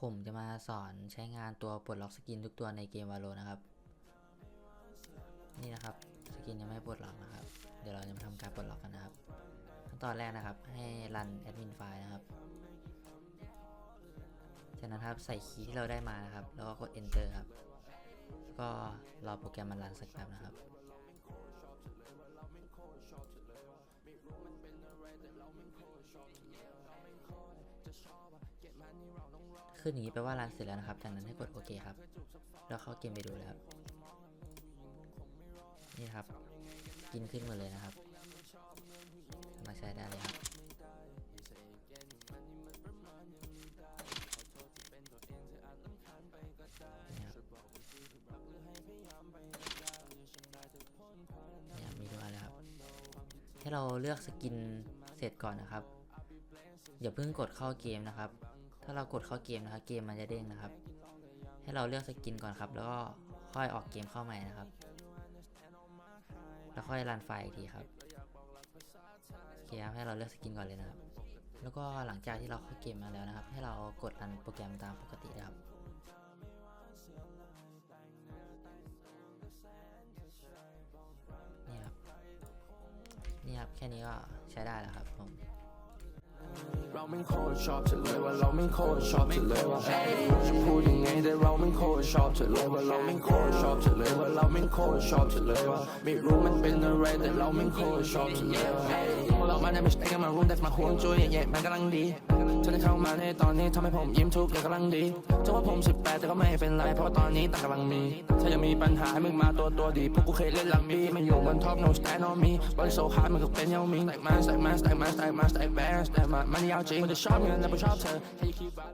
ผมจะมาสอนใช้งานตัวปลดล็อกสกินทุกตัวในเกมวาโลนะครับ นี่นะครับสกินยังไม่ปลดล็อกนะครับ เดี๋ยวเราจะมาทำการปลดล็อกกันนะครับขั้นตอนแรกนะครับ ให้รันแอดมินไฟล์นะครับ จากนั้นครับใส่คีย์ที่เราได้มานะครับ แล้วก็กด enter ครับ ก็รอโปรแกรมมันรันสักแป๊บนะครับ ขึ้นอย่างนี้แปลว่ารันเสร็จแล้วนะครับจากนั้นให้กดโอเคครับ แล้วเข้าเกมไปดูเลยครับนี่ครับ กินขึ้นมาเลยนะครับ มาใช้ได้เลยครับนี่ครับเนี่ยมีดูอะไรครับ ให้เราเลือกสกินเสร็จก่อนนะครับ อย่าเพิ่งกดเข้าเกมนะครับ ถ้าเรากดเข้าเกมนะครับ เกมมันจะเด้งนะครับ ให้เราเลือกสกินก่อนครับ แล้วก็ค่อยออกเกมเข้าใหม่นะครับ แล้วค่อยรันไฟล์อีกทีครับโอเคครับให้เราเลือกสกินก่อนเลยนะครับ แล้วก็หลังจากที่เราเข้าเกมมาแล้วนะครับ ให้เรากดรันโปรแกรมตามปกตินะครับนี่ครับนี่ครับแค่นี้ก็ใช้ได้แล้วครับผม ไม่โคตรชอบเธอเลยว่าเราไม่โคตรชอบเธอเลยว่าจะพูดยังไงแต่เราไม่โคตรชอบเธอเลยว่าเราไม่โคตรชอบเธอเลยว่าเราไม่โคตรชอบเธอเลยว่าไม่รู้มันเป็นอะไรแต่เราไม่โคตรชอบเธอเลยว่าเรามาได้ไม่ใช่กันมารุมแต่มาห่วงจุ้ยแย่ๆมันกำลังดีเธอได้เข้ามาในตอนนี้ทำให้ผมยิ้มทุกอย่างกำลังดีจะว่าผม18แต่ก็ไม่เป็นไรเพราะว่าตอนนี้ต่างกำลังมีถ้ายังมีปัญหาให้มึงมาตัวตัวดีพวกกูเคยเล่นลัมบี้มันอยู่บนท็อป no stand on me บอลโซฮาร์ดมันก็เป็นเยามีแต่มาแต่มาแต่มาแต่มาแต่แบสแต่มามันยาวจริงมันจะชอบเ